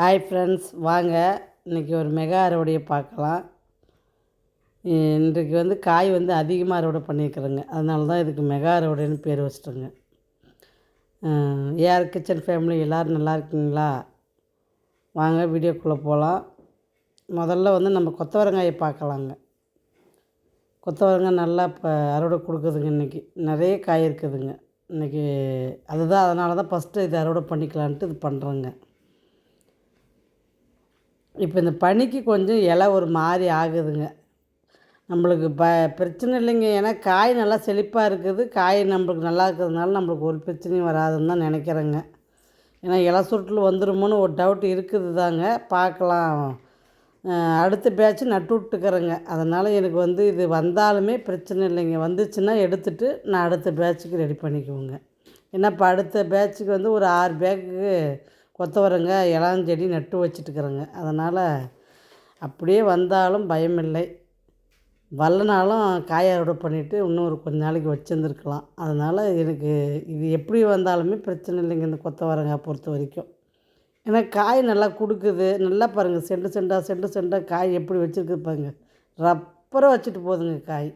Hi friends வாங்க. இன்றைக்கி ஒரு மெகா அறுவடையை பார்க்கலாம். இன்றைக்கு வந்து காய் வந்து அதிகமாக அறுவடை பண்ணியிருக்கிறேங்க. அதனால தான் இதுக்கு மெகா அறுவடைன்னு பேர் வச்சுட்டோங்க. ஏஆர் கிச்சன் ஃபேமிலி எல்லோரும் நல்லா இருக்கீங்களா? வாங்க வீடியோக்குள்ளே போகலாம் முதல்ல வந்து நம்ம கொத்தவரங்காயை பார்க்கலாங்க. கொத்தவரங்காய் நல்லா இப்போ அறுவடை கொடுக்குதுங்க இன்றைக்கி நிறைய காய் இருக்குதுங்க. இன்றைக்கி அதுதான் அதனால தான் ஃபஸ்ட்டு இது அறுவடை பண்ணிக்கலான்ட்டு இது பண்ணுறேங்க இப்போ இந்த பனிக்கு கொஞ்சம் இலை ஒரு மாதிரி ஆகுதுங்க. நம்மளுக்கு ப பிரச்சனை இல்லைங்க. ஏன்னா காய் நல்லா செழிப்பாக இருக்குது. காய் நம்மளுக்கு நல்லா இருக்கிறதுனால நம்மளுக்கு ஒரு பிரச்சனையும் வராதுன்னு தான் நினைக்கிறேங்க. ஏன்னா இலை சுருட்டில் வந்துருமோன்னு ஒரு டவுட் இருக்குது தாங்க. பார்க்கலாம். அடுத்த பேட்ச் நட்டு விட்டுக்கிறேங்க. அதனால் எனக்கு வந்து இது வந்தாலுமே பிரச்சனை இல்லைங்க. வந்துச்சுன்னா எடுத்துகிட்டு நான் அடுத்த பேட்சுக்கு ரெடி பண்ணிக்குவோங்க. ஏன்னா இப்போ அடுத்த பேட்சுக்கு வந்து ஒரு ஆறு பேக்கு கொத்தவரங்க இளஞ்செடி நட்டு வச்சுட்டுக்கிறேங்க அதனால் அப்படியே வந்தாலும் பயமில்லை. வரலனாலும் காய அறுவடை பண்ணிவிட்டு இன்னும் ஒரு கொஞ்ச நாளைக்கு வச்சுருந்துருக்கலாம். அதனால் எனக்கு இது எப்படி வந்தாலுமே பிரச்சனை இல்லைங்க இந்த கொத்தவரங்காய் பொறுத்த வரைக்கும். ஏன்னா காய் நல்லா கொடுக்குது. நல்லா பாருங்கள் செண்டு செண்டாக செண்டு செண்டாக காய் எப்படி வச்சுருக்குது பாருங்கள் ரப்பராக வச்சுட்டு போகுதுங்க காய்.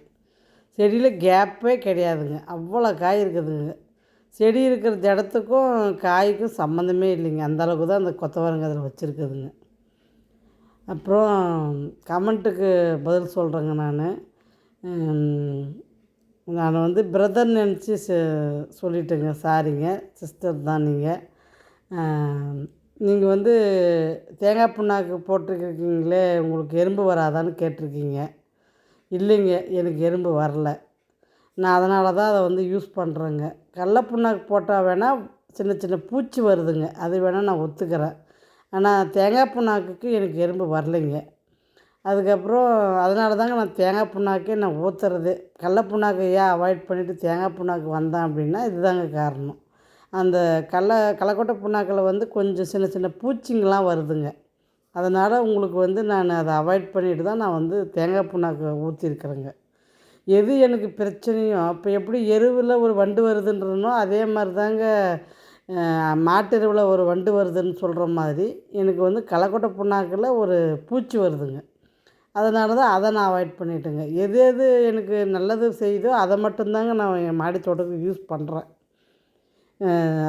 செடியில் கேப்பே கிடையாதுங்க. அவ்வளோ காய் இருக்குதுங்க. செடி இருக்கிற இடத்துக்கும் காய்க்கும் சம்மந்தமே இல்லைங்க. அந்தளவுக்கு தான் அந்த கொத்தவரங்க அதில் வச்சுருக்குதுங்க. அப்புறம் கமெண்ட்டுக்கு பதில் சொல்கிறேங்க நான். நான் வந்து பிரதர் நினச்சி சொல்லிட்டேங்க. சாரிங்க. சிஸ்டர் தான் நீங்கள் நீங்கள் வந்து தேங்காய் புண்ணாக்கு போட்டிருக்கீங்களே உங்களுக்கு எறும்பு வராதான்னு கேட்டிருக்கீங்க. இல்லைங்க எனக்கு எறும்பு வரல. நான் அதனால தான் அதை வந்து யூஸ் பண்ணுறேங்க. கடல புண்ணாக்கு போட்டால் வேணால் சின்ன சின்ன பூச்சி வருதுங்க. அது வேணால் நான் ஒத்துக்கிறேன். ஆனால் தேங்காய் புண்ணாக்குக்கு எனக்கு எறும்பு வரலைங்க. அதுக்கப்புறம் அதனால தாங்க நான் தேங்காய் புண்ணாக்கே நான் ஊற்றுறது கடல புண்ணாக்கை ஏன் அவாய்ட் பண்ணிவிட்டு தேங்காய் புண்ணாக்கு வந்தேன் அப்படின்னா இதுதாங்க காரணம். அந்த கடல களைக்கொட்டை புண்ணாக்கில் வந்து கொஞ்சம் சின்ன சின்ன பூச்சிங்கெலாம் வருதுங்க. அதனால் உங்களுக்கு வந்து நான் அதை அவாய்ட் பண்ணிவிட்டு தான் நான் வந்து தேங்காய் புண்ணாக்கு ஊற்றிருக்கிறேங்க எது எனக்கு பிரச்சனையோ அப்போ எப்படி எருவில் ஒரு வண்டு வருதுன்றனோ அதே மாதிரி தாங்க மாட்டெருவில் ஒரு வண்டு வருதுன்னு சொல்கிற மாதிரி எனக்கு வந்து களைக்கொட்டை புண்ணாக்கில் ஒரு பூச்சி வருதுங்க. அதனால தான் அதை நான் அவாய்ட் பண்ணிட்டேங்க. எது எது எனக்கு நல்லது செய்யுதோ அதை மட்டும்தாங்க நான் என் மாடி தோட்டத்துக்கு யூஸ் பண்ணுறேன்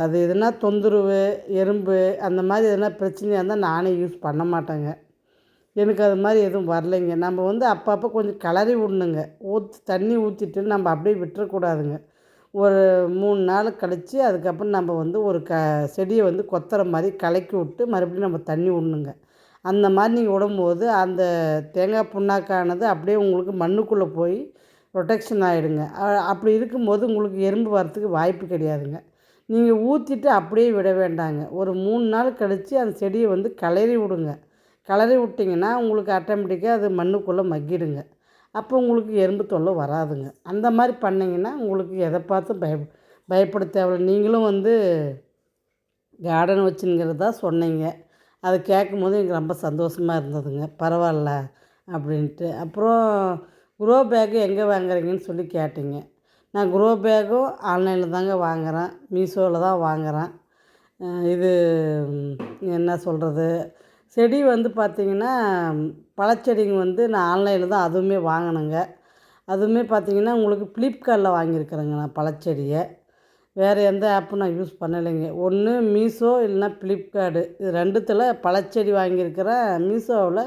அது எதுனா தொந்தரவு எறும்பு அந்த மாதிரி எதுனா பிரச்சனையாக இருந்தால் நானே யூஸ் பண்ண மாட்டேங்க. எனக்கு அது மாதிரி எதுவும் வரலைங்க. நம்ம வந்து அப்பப்போ கொஞ்சம் கிளறி விடணுங்க. ஊற்றி தண்ணி ஊற்றிட்டு நம்ம அப்படியே விட்டுறக்கூடாதுங்க. ஒரு மூணு நாள் கழித்து அதுக்கப்புறம் நம்ம வந்து ஒரு க செடியை வந்து கொத்துற மாதிரி கலக்கி விட்டு மறுபடியும் நம்ம தண்ணி விடணுங்க. அந்த மாதிரி நீங்கள் விடும்போது அந்த தேங்காய் புண்ணாக்கானது அப்படியே உங்களுக்கு மண்ணுக்குள்ளே போய் ப்ரொடெக்ஷன் ஆகிடுங்க அப்படி இருக்கும்போது உங்களுக்கு எறும்பு வரத்துக்கு வாய்ப்பு கிடையாதுங்க. நீங்கள் ஊற்றிட்டு அப்படியே விட வேண்டாங்க. ஒரு மூணு நாள் கழித்து அந்த செடியை வந்து கலறி விடுங்க. கிளறி விட்டிங்கன்னா உங்களுக்கு ஆட்டோமேட்டிக்காக அது மண்ணுக்குள்ளே மக்கிடுங்க. அப்போ உங்களுக்கு எறும்பு தொல்லை வராதுங்க. அந்த மாதிரி பண்ணிங்கன்னா உங்களுக்கு எதை பார்த்தும் பய பயப்பட தேவையில்ல. நீங்களும் வந்து கார்டன் வச்சுங்கிறதா சொன்னீங்க. அதை கேட்கும் போது எனக்கு ரொம்ப சந்தோஷமாக இருந்ததுங்க. பரவாயில்ல அப்படின்ட்டு. அப்புறம் குரோ பேக்கு எங்கே வாங்குறீங்கன்னு சொல்லி கேட்டிங்க. நான் குரோ பேக்கும் ஆன்லைனில் தாங்க வாங்குகிறேன் மீஷோவில் தான் வாங்குகிறேன் இது என்ன சொல்கிறது செடி வந்து பார்த்திங்கன்னா பழச்செடிங்க வந்து நான் ஆன்லைனில் தான் அதுவுமே வாங்கினேங்க. அதுவுமே பார்த்திங்கன்னா உங்களுக்கு ஃப்ளிப்கார்ட்டில் வாங்கியிருக்கிறேங்க நான் பழச்செடியை. வேறு எந்த ஆப்பும் நான் யூஸ் பண்ணலைங்க. ஒன்று மீஷோ இல்லைன்னா ஃப்ளிப்கார்டு இது ரெண்டுத்தில் பழச்செடி வாங்கியிருக்கிறேன். மீஷோவில்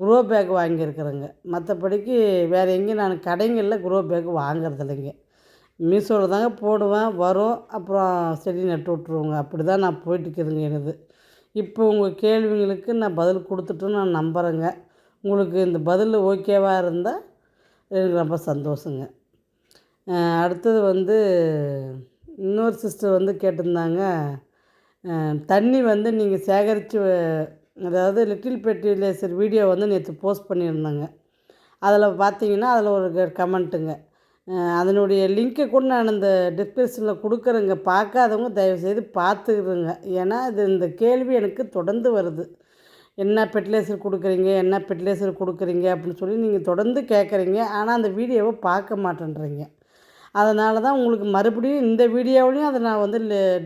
குரோ பேக் வாங்கியிருக்கிறேங்க. மற்றபடிக்கு வேறு எங்கேயும் நான் கடைங்களில் குரோ பேக் வாங்குறது இல்லைங்க மீஷோவில் தாங்க போடுவேன் வரும். அப்புறம் செடி நட்டு விட்ருவோங்க அப்படி தான் நான் போயிட்டுருக்குதுங்க எனது. இப்போ உங்கள் கேள்விங்களுக்கு நான் பதில் கொடுத்துட்டேன்னு நான் நம்புகிறேங்க உங்களுக்கு இந்த பதில் ஓகேவாக இருந்தால் எனக்கு ரொம்ப சந்தோஷங்க. அடுத்தது வந்து இன்னொரு சிஸ்டர் வந்து கேட்டிருந்தாங்க. தண்ணி வந்து நீங்கள் சேகரித்து அதாவது லிட்டில் பெட்டிலேசர் வீடியோ வந்து நேற்று போஸ்ட் பண்ணியிருந்தாங்க. அதில் பார்த்தீங்கன்னா அதில் ஒரு கமெண்ட்டுங்க. அதனுடைய லிங்க்கை கூட நான் இந்த டிஸ்கிரிப்ஷனில் கொடுக்குறேங்க. பார்க்காதவங்க தயவுசெய்து பார்த்துக்கிறேங்க ஏன்னா இது இந்த கேள்வி எனக்கு தொடர்ந்து வருது. என்ன ஃபெர்டிலைசர் கொடுக்குறீங்க? என்ன ஃபெர்டிலைசர் கொடுக்குறீங்க? அப்படின்னு சொல்லி நீங்கள் தொடர்ந்து கேட்குறீங்க. ஆனால் அந்த வீடியோவை பார்க்க மாட்டேன்றீங்க. அதனால தான் உங்களுக்கு மறுபடியும் இந்த வீடியோவிலையும் அதை நான் வந்து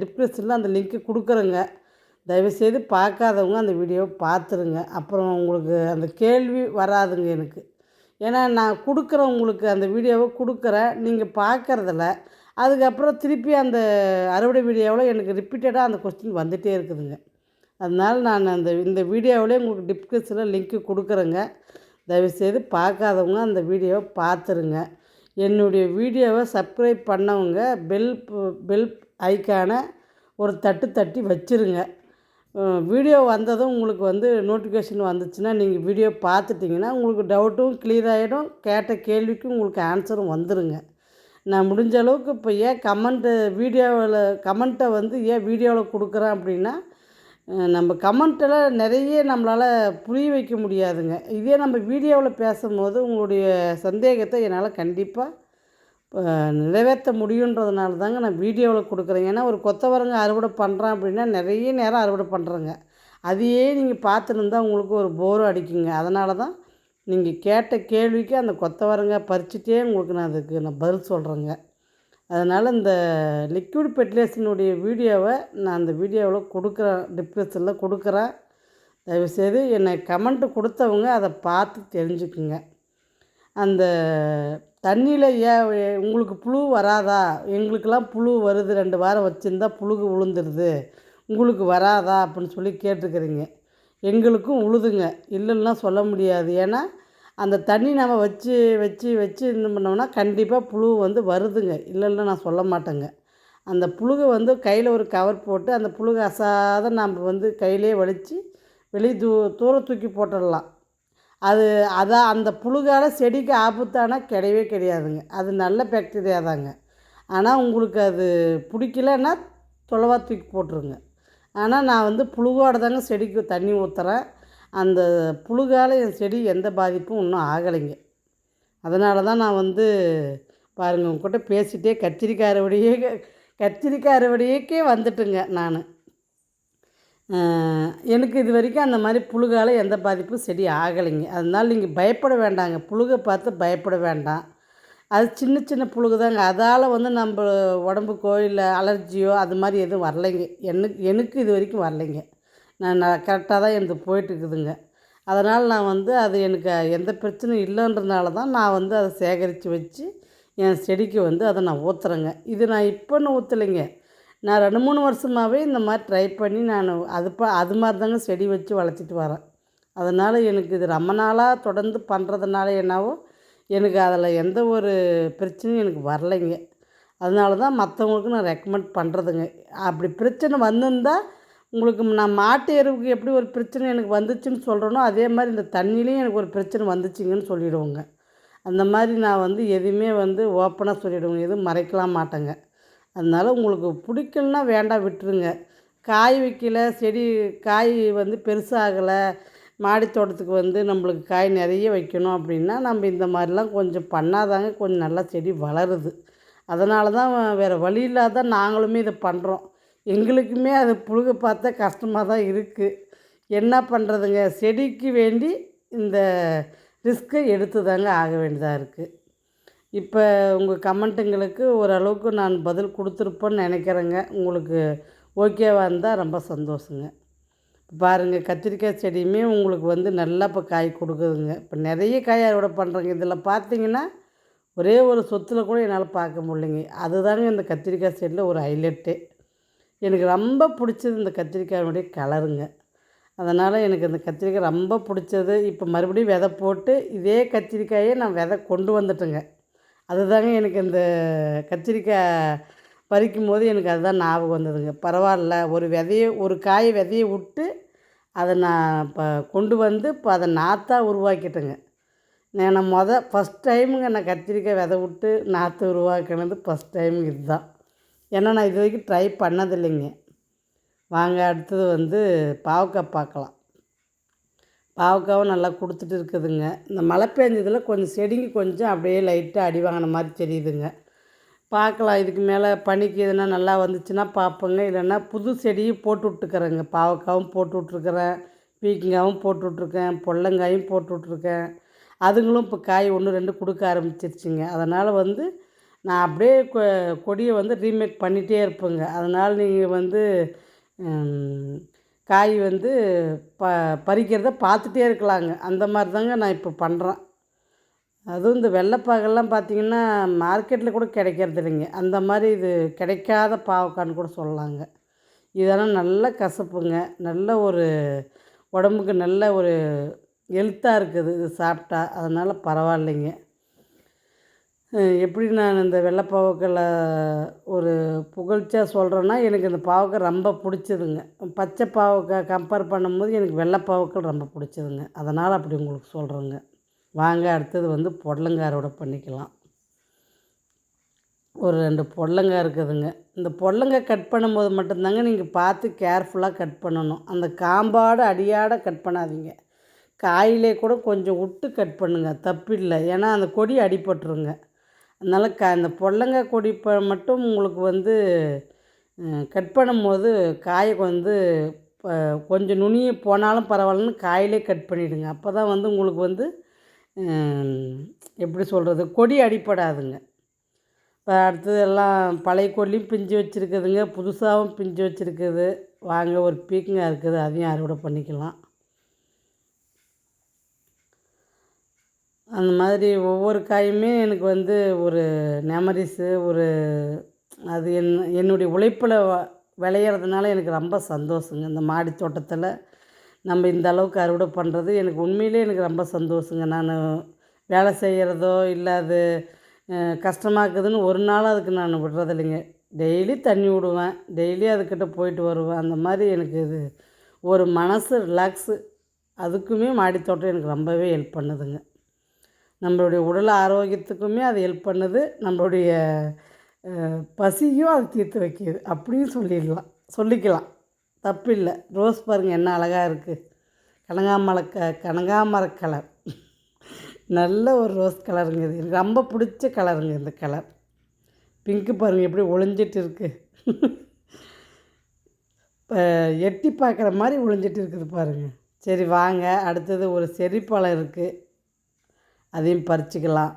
டிஸ்கிரிப்ஷனில் அந்த லிங்க்கு கொடுக்குறேங்க. தயவுசெய்து பார்க்காதவங்க அந்த வீடியோவை பார்த்துருங்க. அப்புறம் உங்களுக்கு அந்த கேள்வி வராதுங்க எனக்கு. ஏன்னா நான் கொடுக்குறேன் உங்களுக்கு அந்த வீடியோவை கொடுக்குறேன் நீங்கள் பார்க்குறதில்ல. அதுக்கப்புறம் திருப்பி அந்த அறுவடை வீடியோவில் எனக்கு ரிப்பீட்டடாக அந்த கொஸ்டின் வந்துகிட்டே இருக்குதுங்க. அதனால் நான் அந்த இந்த வீடியோவிலே உங்களுக்கு டிஸ்கிரிப்ஷனில் லிங்க்கு கொடுக்குறேங்க. தயவுசெய்து பார்க்காதவங்க அந்த வீடியோவை பார்த்துருங்க. என்னுடைய வீடியோவை சப்ஸ்கிரைப் பண்ணவங்க பெல் பெல் ஐக்கானை ஒரு தட்டு தட்டி வச்சுருங்க. வீடியோ வந்ததும் உங்களுக்கு வந்து நோட்டிஃபிகேஷன் வந்துச்சுன்னா நீங்கள் வீடியோ பார்த்துட்டிங்கன்னா உங்களுக்கு டவுட்டும் கிளியர் ஆகிடும் கேட்ட கேள்விக்கும் உங்களுக்கு ஆன்சரும் வந்துடுங்க நான் முடிஞ்ச அளவுக்கு இப்போ ஏன் கமெண்ட்டு வீடியோவில் கமெண்ட்டை வந்து ஏன் வீடியோவில் கொடுக்குறேன் அப்படின்னா நம்ம கமெண்ட்டில் நிறைய நம்மளால் புரிய வைக்க முடியாதுங்க. இதே நம்ம வீடியோவில் பேசும்போது உங்களுடைய சந்தேகத்தை என்னால் கண்டிப்பாக நிறைவேற்ற முடியுன்றதுனால தாங்க நான் வீடியோவில் கொடுக்குறேன். ஏன்னா ஒரு கொத்தவரங்க அறுவடை பண்ணுறேன் அப்படின்னா நிறைய நேரம் அறுவடை பண்ணுறேங்க அதையே நீங்கள் பார்த்துருந்தா உங்களுக்கு ஒரு போரும் அடிக்குங்க. அதனால தான் நீங்கள் கேட்ட கேள்விக்கு அந்த கொத்தவரங்க பறிச்சுட்டே உங்களுக்கு நான் அதுக்கு நான் பதில் சொல்கிறேங்க அதனால் இந்த லிக்விட் ஃபெர்டிலைசனுடைய வீடியோவை நான் அந்த வீடியோவில் கொடுக்குறேன் டிஸ்கிரிப்ஷனில் கொடுக்குறேன். தயவுசெய்து என்னை கமெண்ட்டு கொடுத்தவங்க அதை பார்த்து தெரிஞ்சுக்குங்க. அந்த தண்ணியில் ஏன் உங்களுக்கு புழு வராதா? எங்களுக்கெல்லாம் புழு வருது. ரெண்டு வாரம் வச்சுருந்தா புழுகு விழுந்துருது உங்களுக்கு வராதா? அப்படின்னு சொல்லி கேட்டுருக்குறீங்க. எங்களுக்கும் உழுதுங்க. இல்லைன்னா சொல்ல முடியாது. ஏன்னா அந்த தண்ணி நம்ம வச்சு வச்சு வச்சு இது பண்ணோம்னா கண்டிப்பாக புழு வந்து வருதுங்க. இல்லைன்னா நான் சொல்ல மாட்டேங்க. அந்த புழுகை வந்து கையில் ஒரு கவர் போட்டு அந்த புழுகை அசாத நம்ம வந்து கையிலே வலித்து வெளியே தூ தூர தூக்கி போட்டுடலாம். அது அதான் அந்த புழுகால செடிக்கு ஆபத்தானா கிடையவே கிடையாதுங்க. அது நல்ல பேக்டீரியா தாங்க. ஆனால் உங்களுக்கு அது பிடிக்கலன்னா தொலைவா தூக்கி போட்டுருங்க. ஆனால் நான் வந்து புழுகோட தாங்க செடிக்கு தண்ணி ஊற்றுறேன் அந்த புழுகால என் செடி எந்த பாதிப்பும் இன்னும் ஆகலைங்க. அதனால தான் நான் வந்து பாருங்கள் உங்ககிட்ட பேசிகிட்டே கத்திரிக்காய் அறுவடையே கத்திரிக்காய் அறுவடையேக்கே வந்துட்டுங்க நான். எனக்கு இது வரைக்கும் அந்த மாதிரி புழுகால் எந்த பாதிப்பும் செடி ஆகலைங்க. அதனால் நீங்கள் பயப்பட வேண்டாங்க. புழுகை பார்த்து பயப்பட வேண்டாம். அது சின்ன சின்ன புழுகு தாங்க அதால் வந்து நம்ம உடம்புக்கோ இல்லை அலர்ஜியோ அது மாதிரி எதுவும் வரலைங்க. எனக்கு எனக்கு இது வரைக்கும் வரலைங்க. நான் நான் கரெக்டாக தான் எனக்கு போயிட்டுருக்குதுங்க. அதனால் நான் வந்து அது எனக்கு எந்த பிரச்சனையும் இல்லைன்றதுனால தான் நான் வந்து அதை சேகரித்து வச்சு என் செடிக்கு வந்து அதை நான் ஊற்றுறேங்க இது நான் இப்போன்னு ஊற்றலைங்க நான் ரெண்டு மூணு வருஷமாகவே இந்த மாதிரி ட்ரை பண்ணி நான் அது ப அது மாதிரி தாங்க செடி வச்சு வளர்த்திட்டு வரேன். அதனால் எனக்கு இது ரொம்ப நாளாக தொடர்ந்து பண்ணுறதுனால என்னவோ எனக்கு அதில் எந்த ஒரு பிரச்சனையும் எனக்கு வரலைங்க. அதனால தான் மற்றவங்களுக்கு நான் ரெக்கமெண்ட் பண்ணுறதுங்க அப்படி பிரச்சனை வந்திருந்தால் உங்களுக்கு நான் மாட்டு எருவுக்கு எப்படி ஒரு பிரச்சனை எனக்கு வந்துச்சுன்னு சொல்கிறேனோ அதே மாதிரி இந்த தண்ணியிலையும் எனக்கு ஒரு பிரச்சனை வந்துச்சுங்கன்னு சொல்லிவிடுவோங்க அந்த மாதிரி நான் வந்து எதுவுமே வந்து ஓப்பனாக சொல்லிவிடுவேங்க எதுவும் மறைக்கலாம் மாட்டேங்க. அதனால் உங்களுக்கு பிடிக்கலன்னா வேண்டாம் விட்டுருங்க. காய் வைக்கல செடி காய் வந்து பெருசாகலை மாடி தோட்டத்துக்கு வந்து நம்மளுக்கு காய் நிறைய வைக்கணும் அப்படின்னா நம்ம இந்த மாதிரிலாம் கொஞ்சம் பண்ணாதாங்க கொஞ்சம் நல்லா செடி வளருது. அதனால தான் வேறு வழி இல்லாத நாங்களுமே இதை பண்ணுறோம் எங்களுக்குமே அது புழுக பார்த்தா கஷ்டமாக தான் இருக்குது என்ன பண்ணுறதுங்க செடிக்கு வேண்டி இந்த ரிஸ்க்கை எடுத்து தாங்க ஆக வேண்டியதாக இருக்குது இப்போ உங்கள் கமெண்ட்டுங்களுக்கு ஓரளவுக்கு நான் பதில் கொடுத்துருப்பேன்னு நினைக்கிறேங்க. உங்களுக்கு ஓகேவாக இருந்தால் ரொம்ப சந்தோஷங்க. பாருங்கள் கத்திரிக்காய் செடியுமே உங்களுக்கு வந்து நல்லா இப்போ காய் கொடுக்குதுங்க. இப்போ நிறைய காய் அறுவடை பண்ணுறேங்க. இதில் பார்த்தீங்கன்னா ஒரே ஒரு சொத்தில் கூட என்னால் பார்க்க முடியலைங்க. அதுதாங்க இந்த கத்திரிக்காய் செடியில் ஒரு ஹைலைட்டு. எனக்கு ரொம்ப பிடிச்சது இந்த கத்திரிக்காயினுடைய கலருங்க. அதனால் எனக்கு இந்த கத்திரிக்காய் ரொம்ப பிடிச்சது. இப்போ மறுபடியும் விதை போட்டு இதே கத்திரிக்காயை நான் விதை கொண்டு வந்துட்டேங்க. அதுதாங்க எனக்கு இந்த கத்திரிக்காய் பறிக்கும் போது எனக்கு அதுதான் ஞாபகம் வந்ததுங்க. பரவாயில்ல ஒரு விதைய ஒரு காய் விதைய விட்டு அதை நான் இப்போ கொண்டு வந்து இப்போ அதை நாற்றாக உருவாக்கிட்டேங்க. நான் மொதல் ஃபஸ்ட் டைமுங்க நான் கத்திரிக்காய் விதை விட்டு நாற்று உருவாக்கினது ஃபஸ்ட் டைம் இதுதான். ஏன்னா நான் இது வரைக்கும் ட்ரை பண்ணதில்லைங்க. வாங்க அடுத்தது வந்து பாவக்காய் பார்க்கலாம். பாவக்காவும் நல்லா கொடுத்துட்டு இருக்குதுங்க. இந்த மழை பெஞ்சதில் கொஞ்சம் செடிங்க கொஞ்சம் அப்படியே லைட்டாக அடி வாங்கின மாதிரி தெரியுதுங்க. பார்க்கலாம். இதுக்கு மேலே பனிக்கு எதுனா நல்லா வந்துச்சுன்னா பார்ப்போங்க. இல்லைன்னா புது செடியும் போட்டு விட்டுக்கிறேங்க பாவக்காவும் போட்டு விட்ருக்குறேன் பீக்கங்காயும் போட்டு விட்ருக்கேன் பொள்ளங்காயும் போட்டு விட்ருக்கேன் அதுங்களும் இப்போ காய் ஒன்று ரெண்டு கொடுக்க ஆரம்பிச்சிருச்சுங்க. அதனால் வந்து நான் அப்படியே கொ கொடியை வந்து ரீமேக் பண்ணிகிட்டே இருப்பேங்க. அதனால் நீங்கள் வந்து காய் வந்து ப பறிக்கிறத பார்த்துட்டே இருக்கலாங்க. அந்த மாதிரி தாங்க நான் இப்போ பண்ணுறேன் அதுவும் இந்த வெள்ளைப்பாகெல்லாம் பார்த்தீங்கன்னா மார்க்கெட்டில் கூட கிடைக்கிறது இல்லைங்க. அந்த மாதிரி இது கிடைக்காத பாவக்கான்னு கூட சொல்லலாங்க. இதெல்லாம் நல்ல கசப்புங்க. நல்ல ஒரு உடம்புக்கு நல்ல ஒரு ஹெல்த்தாக இருக்குது. இது சாப்பிட்டா. அதனால் பரவாயில்லைங்க. எப்படி நான் இந்த வெள்ளை ஒரு புகழ்ச்சியாக சொல்கிறேன்னா எனக்கு இந்த பாவக்காய் ரொம்ப பிடிச்சதுங்க. பச்சை பாவக்காய் கம்பேர் பண்ணும்போது எனக்கு வெள்ளை பாவக்காய் ரொம்ப பிடிச்சதுங்க. அதனால் அப்படி உங்களுக்கு சொல்கிறேங்க வாங்க அடுத்தது வந்து புடலங்காய் அறுவடை பண்ணிக்கலாம். ஒரு ரெண்டு புடலங்காய் இருக்குதுங்க. இந்த பொடலங்காய் கட் பண்ணும்போது மட்டும்தாங்க நீங்கள் பார்த்து கேர்ஃபுல்லாக கட் பண்ணணும். அந்த காம்பாடு அடியாட கட் பண்ணாதீங்க. காயிலே கூட கொஞ்சம் விட்டு கட் பண்ணுங்க. தப்பில்லை. ஏன்னா அந்த கொடி அடிபட்டுருங்க. அதனால் க அந்த புடலங்காய் கொடி இப்போ மட்டும் உங்களுக்கு வந்து கட் பண்ணும்போது காயை வந்து ப- கொஞ்சம் நுனியை போனாலும் பரவாயில்லன்னு காயிலே கட் பண்ணிவிடுங்க அப்போ தான் வந்து உங்களுக்கு வந்து எப்படி சொல்கிறது கொடி அடிப்படாதுங்க இப்போ அடுத்தது எல்லாம் பழைய கொடியும் பிஞ்சு வச்சுருக்குதுங்க. புதுசாகவும் பிஞ்சு வச்சுருக்குது. வாங்க ஒரு பீக்குங்க இருக்குது. அதையும் அறுவடை பண்ணிக்கலாம். அந்த மாதிரி ஒவ்வொரு காயுமே எனக்கு வந்து ஒரு மெமரிஸு ஒரு அது என் என்னுடைய உழைப்பில் வ- விளையிறதுனால எனக்கு ரொம்ப சந்தோஷங்க. இந்த மாடி தோட்டத்தில் நம்ம இந்த அளவுக்கு அறுவடை பண்ணுறது எனக்கு உண்மையிலே எனக்கு ரொம்ப சந்தோஷங்க. நான் வேலை செய்கிறதோ இல்லை அது அஹ், கஷ்டமா இருக்குதுன்னு ஒரு நாள் அதுக்கு நான் விடுறதில்லைங்க. டெய்லி தண்ணி விடுவேன் டெய்லி அதுக்கிட்ட போயிட்டு வருவேன். அந்த மாதிரி எனக்கு இது ஒரு மனசு ரிலாக்ஸு அதுக்குமே மாடித்தோட்டம் எனக்கு ரொம்பவே ஹெல்ப் பண்ணுதுங்க. நம்மளுடைய உடல் ஆரோக்கியத்துக்குமே அது ஹெல்ப் பண்ணுது. நம்மளுடைய பசியும் அது தீர்த்து வைக்கிது. அப்படியும் சொல்லிடலாம். சொல்லிக்கலாம். தப்பில்லை. ரோஸ் பாருங்கள் என்ன அழகாக இருக்குது கனகாமர க கனகாமர கலர். நல்ல ஒரு ரோஸ் கலருங்க இது. எனக்கு ரொம்ப பிடிச்ச கலருங்க இந்த கலர். பிங்க்கு பாருங்கள் எப்படி ஒளிஞ்சிட்டு இருக்குது இப்போ எட்டி பார்க்குற மாதிரி ஒளிஞ்சிட்டு இருக்குது பாருங்கள் சரி வாங்க. அடுத்தது ஒரு செரிப்பழம் இருக்குது அதையும் பறிச்சிக்கலாம்.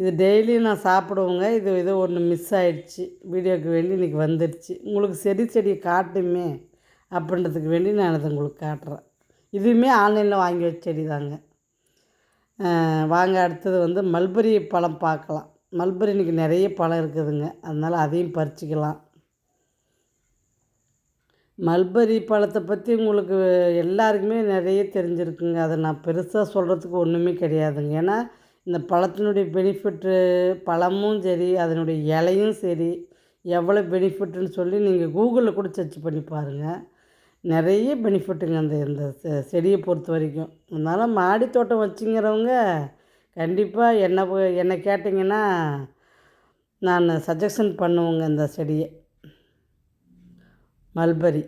இது டெய்லியும் நான் சாப்பிடுவோங்க. இது ஏதோ ஒன்று மிஸ் ஆகிடுச்சி வீடியோக்கு வேண்டி இன்றைக்கி வந்துடுச்சு. உங்களுக்கு செடி செடியை காட்டுமே அப்படின்றதுக்கு வேண்டி நான் அதை உங்களுக்கு காட்டுறேன். இதுவுமே ஆன்லைனில் வாங்கி வச்ச செடி தாங்க வாங்க அடுத்தது வந்து மல்பரி பழம் பார்க்கலாம். மல்பரி இன்றைக்கி நிறைய பழம் இருக்குதுங்க. அதனால் அதையும் பறிச்சிக்கலாம். மல்பரி பழத்தை பற்றி உங்களுக்கு எல்லாருக்குமே நிறைய தெரிஞ்சிருக்குங்க. அதை நான் பெருசாக சொல்கிறதுக்கு ஒன்றுமே கிடையாதுங்க. ஏன்னா இந்த பழத்தினுடைய பெனிஃபிட்டு பழமும் சரி அதனுடைய இலையும் சரி எவ்வளோ பெனிஃபிட்டுன்னு சொல்லி நீங்கள் கூகுளில் கூட சர்ச் பண்ணி பாருங்கள் நிறைய பெனிஃபிட்டுங்க அந்த இந்த செ- செடியை பொறுத்த வரைக்கும். அதனால் மாடி தோட்டம் வச்சுங்கிறவங்க கண்டிப்பாக என்ன என்னை கேட்டிங்கன்னா நான் சஜஷன் பண்ணுவேங்க இந்த செடியை. மல்பரி.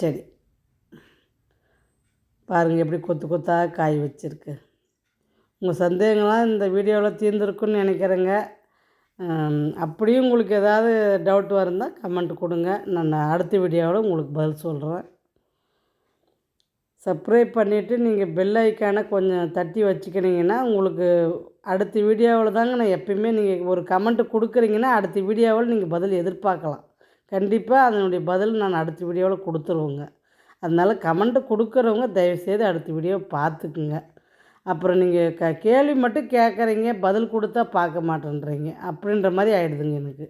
சரி. பாருங்கள் எப்படி கொத்து கொத்தாக காய் வச்சுருக்கு. உங்கள் சந்தேகங்கள்லாம் இந்த வீடியோவில் தீர்ந்துருக்குன்னு நினைக்கிறேங்க. அப்படியும் உங்களுக்கு ஏதாவது டவுட் இருந்தால் கமெண்ட் கொடுங்க. நான் அடுத்த வீடியோவில் உங்களுக்கு பதில் சொல்கிறேன் சப்ஸ்கிரைப் பண்ணிவிட்டு நீங்கள் பெல் ஐக்கானை கொஞ்சம் தட்டி வச்சுக்கினீங்கன்னா உங்களுக்கு அடுத்த வீடியோவில் தாங்க நான் எப்பயுமே நீங்கள் ஒரு கமெண்ட் கொடுக்குறீங்கன்னா அடுத்த வீடியோவில் நீங்கள் பதில் எதிர்பார்க்கலாம். கண்டிப்பாக அதனுடைய பதில் நான் அடுத்த வீடியோவில் கொடுத்துருவேங்க. அதனால் கமெண்ட்டு கொடுக்குறவங்க தயவுசெய்து அடுத்த வீடியோ பார்த்துக்குங்க. அப்புறம் நீங்கள் க கேள்வி மட்டும் கேட்குறீங்க பதில் கொடுத்தா பார்க்க மாட்டேன்றீங்க. அப்படின்ற மாதிரி ஆகிடுதுங்க எனக்கு.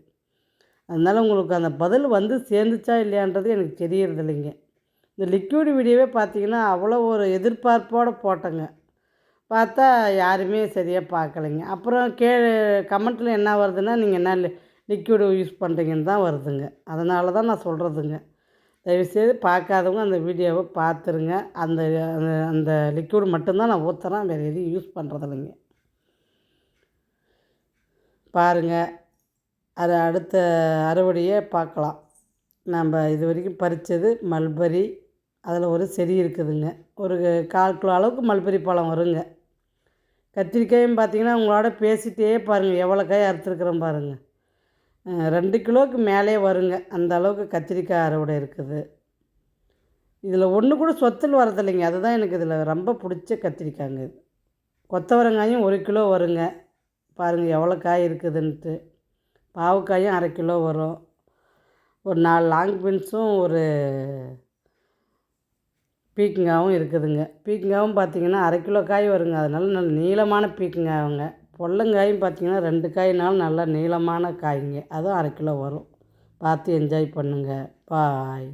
அதனால் உங்களுக்கு அந்த பதில் வந்து சேர்ந்துச்சா இல்லையான்றது எனக்கு தெரியறதில்லைங்க. இந்த லிக்விட் வீடியோவே பார்த்தீங்கன்னா அவ்வளோ ஒரு எதிர்பார்ப்போடு போட்டேங்க. பார்த்தா யாருமே சரியாக பார்க்கலைங்க. அப்புறம் கே கமெண்ட்டில் என்ன வருதுன்னா நீங்கள் என்ன லிக்விடு யூஸ் பண்ணுறீங்கன்னு தான் வருதுங்க. அதனால தான் நான் சொல்கிறதுங்க தயவுசெய்து பார்க்காதவங்க அந்த வீடியோவை பார்த்துருங்க. அந்த அந்த- அந்த லிக்விட் மட்டும்தான் நான் ஊற்றுறேன் வேறு எதுவும் யூஸ் பண்ணுறதில்லைங்க பாருங்கள் அது அடுத்த அறுவடையே பார்க்கலாம். நம்ம இது வரைக்கும் பறித்தது மல்பரி அதில் ஒரு செடி இருக்குதுங்க. ஒரு கால் கிலோ அளவுக்கு மல்பெரி பழம் வருங்க. கத்திரிக்காயும் பார்த்தீங்கன்னா உங்களோட பேசிகிட்டே பாருங்கள் எவ்வளோ காய் அறுத்துருக்குறோம் பாருங்கள் ரெண்டு கிலோவுக்கு மேலே வருங்க. அந்த அளவுக்கு கத்திரிக்காய் அறுவடை இருக்குது. இதில் ஒன்று கூட சொத்தல் வரதில்லைங்க. அதுதான் எனக்கு இதில் ரொம்ப பிடிச்ச கத்திரிக்காய்ங்க இது. கொத்தவரங்காயும் ஒரு கிலோ வருங்க. பாருங்கள் எவ்வளோ காய் இருக்குதுன்ட்டு. பாவக்காயும் அரை கிலோ வரும். ஒரு நாலு லாங் பீன்ஸும் ஒரு பீக்கங்காவும் இருக்குதுங்க. பீக்கங்காவும் பார்த்தீங்கன்னா அரை கிலோ காய் வருங்க. அதனால நல்ல நீளமான பீக்கங்காவுங்க பொள்ளங்காயும் பார்த்தீங்கன்னா ரெண்டு காய்னாலும் நல்லா நீளமான காய்ங்க. அதுவும் அரை கிலோ வரும். பார்த்து என்ஜாய் பண்ணுங்கள் பாய்